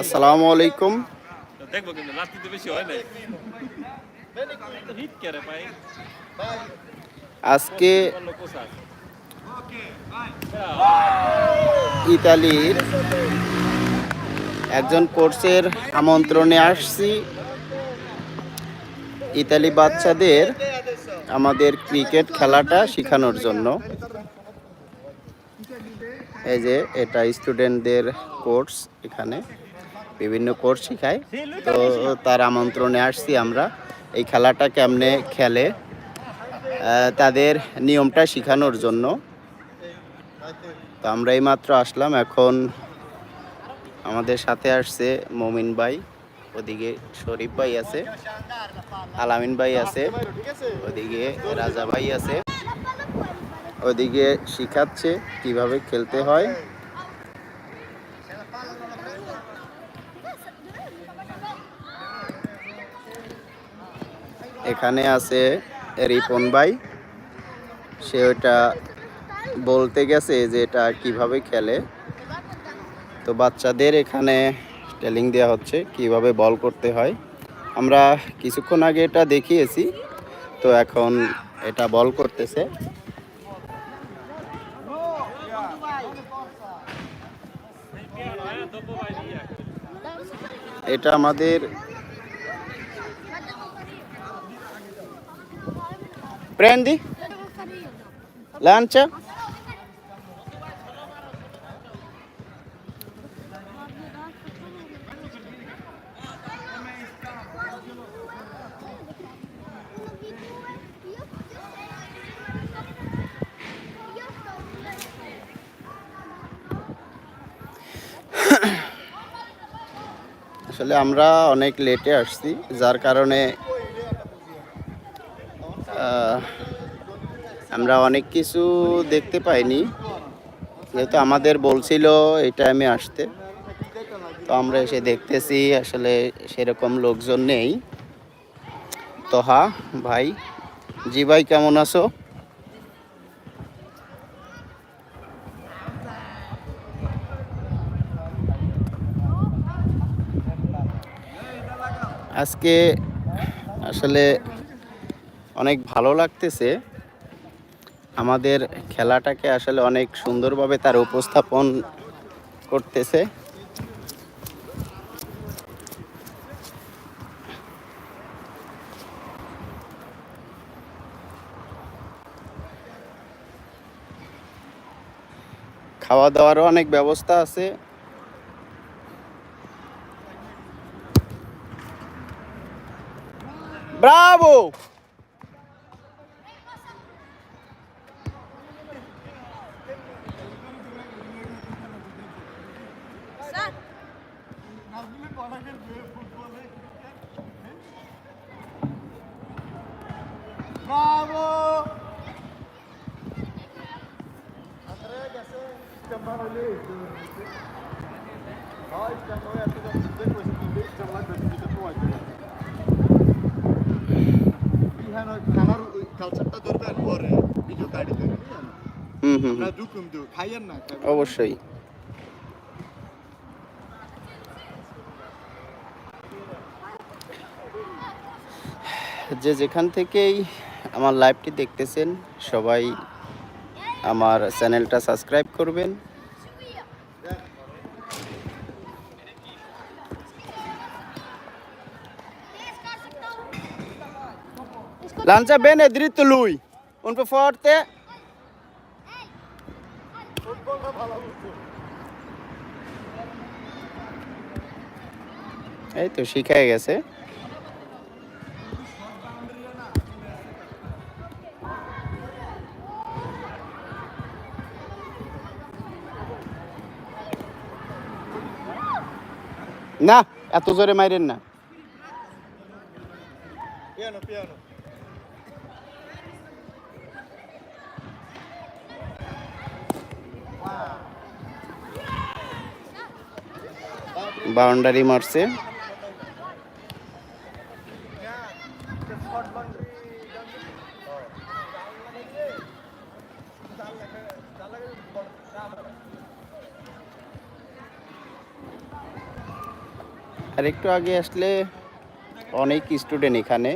আসসালামু আলাইকুম দেখব কিন্তু বেশি হয় নাই আজকে ইতালির একজন কোর্সের আমন্ত্রণে আসছি। ইতালি বাচ্চাদের আমাদের ক্রিকেট খেলাটা শেখানোর জন্য। এই যে এটা স্টুডেন্টদের কোর্স এখানে, বিভিন্ন কোর্স শেখায়। তো তার আমন্ত্রণে আসছি আমরা। এই খেলাটা কেমনে খেলে তাদের নিয়মটা শেখানোর জন্য। তো আমরা এই মাত্র আসলাম। এখন আমাদের সাথে আসছে মমিন ভাই। ওদিকে শরীফ ভাই আছে, আলামিন ভাই আছে, ওদিকে রাজা ভাই আছে, ওদিকে শিখাচ্ছে কীভাবে খেলতে হয়। এখানে আছে রিপন ভাই, সে ওটা বলতে গেছে যে এটা কীভাবে খেলে। তো বাচ্চাদের এখানে ট্রেলিং দেওয়া হচ্ছে কীভাবে বল করতে হয়। আমরা কিছুক্ষণ আগে এটা দেখিয়েছি, তো এখন এটা বল করতেছে। এটা আমাদের প্রেন্দি লাঞ্চা। আসলে আমরা অনেক লেটে আসছি, যার কারণে আমরা অনেক কিছু দেখতে পাইনি। যেহেতু আমাদের বলছিল এই টাইমে আসতে, তো আমরা এসে দেখতেছি আসলে সেরকম লোকজন নেই। তোহা, ভাই, জি ভাই, কেমন আছো? আজকে আসলে অনেক ভালো লাগতেছে। আমাদের খেলাটাকে আসলে অনেক সুন্দরভাবে তার উপস্থাপন করতেছে। খাওয়া দাওয়ারও অনেক ব্যবস্থা আছে। Bravo! Bravo! Entrega sem barulho. Olha, já não é tudo a coisa que tem, já vai ter tudo a coisa. খানার কালচারটা ধরবেন পরে ভিডিও কাটি হুম হুম আমরা হুম, দুকুম দু খাইয়েন না অবশ্যই। যে যেখান থেকেই আমার লাইভটি দেখতেছেন সবাই আমার চ্যানেলটা সাবস্ক্রাইব করবেন। Lancia bene dritto lui. Un po' forte. এই তো শিখাই গেছে না এত জোরে মাইরেন না পিয়ানো পিয়ানো বাউন্ডারি মারছে। আর একটু আগে আসলে অনেক স্টুডেন্ট এখানে।